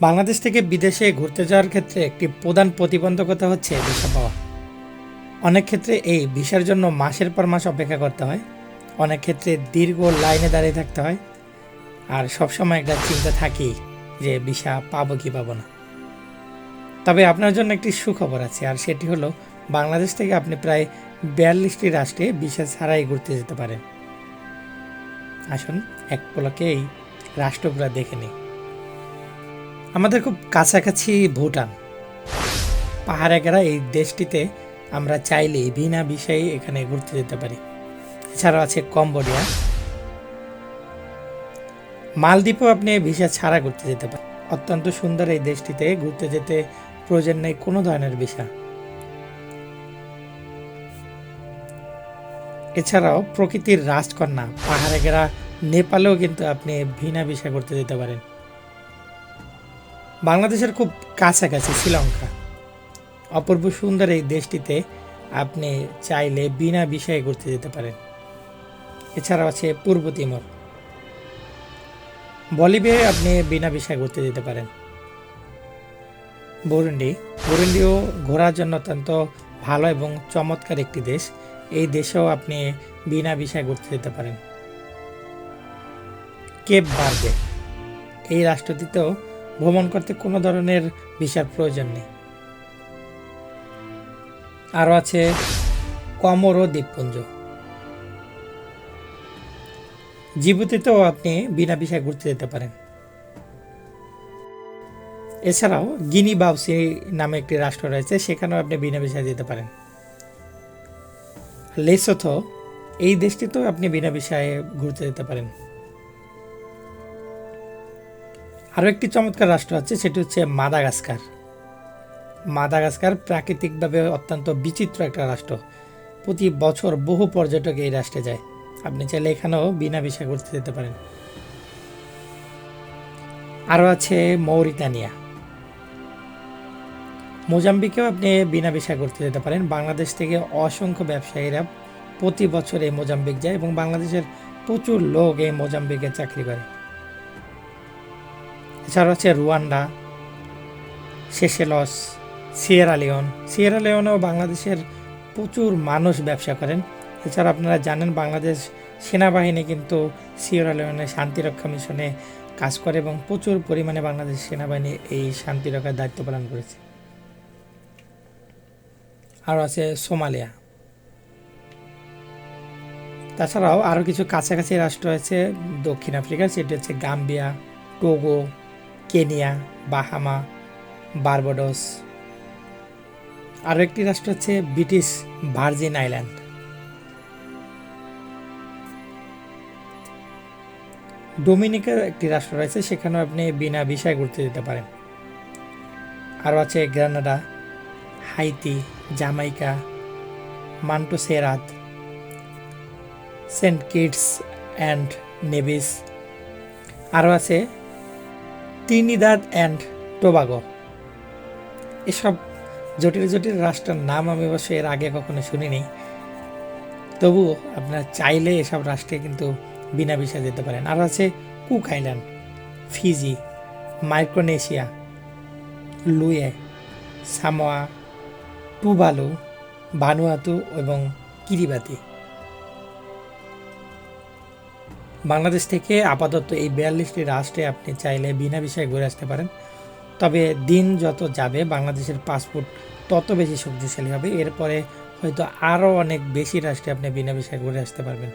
বাংলাদেশ থেকে বিদেশে ঘুরতে যাওয়ার ক্ষেত্রে একটি প্রধান প্রতিবন্ধকতা হচ্ছে ভিসা পাওয়া। অনেক ক্ষেত্রে এই ভিসার জন্য মাসের পর মাস অপেক্ষা করতে হয়। অনেক ক্ষেত্রে দীর্ঘ লাইনে দাঁড়িয়ে থাকতে হয়। আর সবসময় একটা চিন্তা থাকেই যে ভিসা পাবো কি পাবো না। তবে আপনার জন্য একটি সুখবর আছে, আর সেটি হলো বাংলাদেশ থেকে আপনি প্রায় বিয়াল্লিশটি রাষ্ট্রে ভিসা ছাড়াই ঘুরতে যেতে পারেন। আসুন, এক পলকে এই রাষ্ট্রগুলো দেখে নিই। আমাদের খুব কাছাকাছি ভুটান। পাহাড়ে ঘেরা এই দেশটিতে আমরা চাইলে বিনা বিষয়ে এখানে ঘুরতে যেতে পারি। এছাড়াও আছে কম্বোডিয়া। মালদ্বীপও আপনি ভিসা ছাড়া ঘুরতে যেতে পারেন। অত্যন্ত সুন্দর এই দেশটিতে ঘুরতে যেতে প্রয়োজন নেই কোনো ধরনের ভিসা। এছাড়াও প্রকৃতির রাজকন্যা পাহাড়ে ঘেরা নেপালেও কিন্তু আপনি ভিনা ভিসা করতে যেতে পারেন। বাংলাদেশের খুব কাছাকাছি শ্রীলঙ্কা। অপূর্ব সুন্দর এই দেশটিতে আপনি চাইলে বিনা বিষয়ে ঘুরতে যেতে পারেন। এছাড়াও আছে পূর্ব তিমুর। বলিভিয়ায় আপনি বিনা বিষয়ে ঘুরতে যেতে পারেন। বুরুন্ডি। বুরুন্ডিও ঘোরার জন্য অত্যন্ত ভালো এবং চমৎকার একটি দেশ। এই দেশেও আপনি বিনা বিষয়ে ঘুরতে যেতে পারেন। কেপ বার্দে এই রাষ্ট্রটিতেও ভ্রমণ করতে কোনো ধরনের ভিসার প্রয়োজন নেই। আরও আছে কমর ও দ্বীপপুঞ্জ জিবুতিতেও আপনি বিনা ভিসায় ঘুরতে যেতে পারেন। এছাড়াও গিনি বাউসি নামে একটি রাষ্ট্র রয়েছে, সেখানেও আপনি বিনা ভিসায় যেতে পারেন। লেসোথো, এই দেশটিতেও আপনি বিনা ভিসায় ঘুরতে যেতে পারেন। আরও একটি চমৎকার রাষ্ট্র আছে, সেটি হচ্ছে মাদাগাস্কার। মাদাগাস্কার প্রাকৃতিকভাবে অত্যন্ত বিচিত্র একটা রাষ্ট্র। প্রতি বছর বহু পর্যটক এই রাষ্ট্রে যায়। আপনি চাইলে এখানেও বিনা ভিসা ঘুরতে যেতে পারেন। আরও আছে মৌরিতানিয়া। মোজাম্বিকেও আপনি বিনা ভিসা ঘুরতে যেতে পারেন। বাংলাদেশ থেকে অসংখ্য ব্যবসায়ীরা প্রতি বছর এই মোজাম্বিক যায় এবং বাংলাদেশের প্রচুর লোক এই মোজাম্বিকে চাকরি করে। এছাড়া হচ্ছে Rwanda Seychelles Sierra Leone. Sierra লিওনেও বাংলাদেশের প্রচুর মানুষ ব্যবসা করেন। এছাড়া আপনারা জানেন বাংলাদেশ সেনাবাহিনী কিন্তু সিয়েরা লিওনে শান্তিরক্ষা মিশনে কাজ করে এবং প্রচুর পরিমাণে বাংলাদেশ সেনাবাহিনী এই শান্তিরক্ষার দায়িত্ব পালন করেছে। আরও আছে সোমালিয়া। তাছাড়াও আরও কিছু কাছাকাছি রাষ্ট্র আছে দক্ষিণ আফ্রিকা, সেটি হচ্ছে Gambia, Togo Kenya, Bahama, Barbados. আরও একটি রাষ্ট্র হচ্ছে ব্রিটিশ ভার্জিন আইল্যান্ড। ডোমিনিকার একটি রাষ্ট্র রয়েছে, সেখানেও আপনি বিনা ভিসায় ঘুরতে যেতে পারেন। আরও আছে Grenada, Haiti Jamaica Montserrat, Saint Kitts and Nevis. আরও আছে ত্রিনিদাদ অ্যান্ড টোবাগো এসব জটিল জটিল রাষ্ট্রের নাম আমি অবশ্য এর আগে কখনো শুনিনি। তবুও আপনারা চাইলে এসব রাষ্ট্রে কিন্তু বিনা ভিসা যেতে পারেন। আর আছে কুক আইল্যান্ড, ফিজি, মাইক্রোনেশিয়া, লুয়ে, সামোয়া, টুবালু ভানুয়াতু এবং কিরিবাতি। বাংলাদেশ থেকে আপাতত এই বিয়াল্লিশটি রাষ্ট্রে আপনি চাইলে বিনা বিষয়ে ঘুরে আসতে পারেন। তবে দিন যত যাবে, বাংলাদেশের পাসপোর্ট তত বেশি শক্তিশালী হবে। এরপরে হয়তো আরও অনেক বেশি রাষ্ট্রে আপনি বিনা বিষয়ে ঘুরে আসতে পারবেন।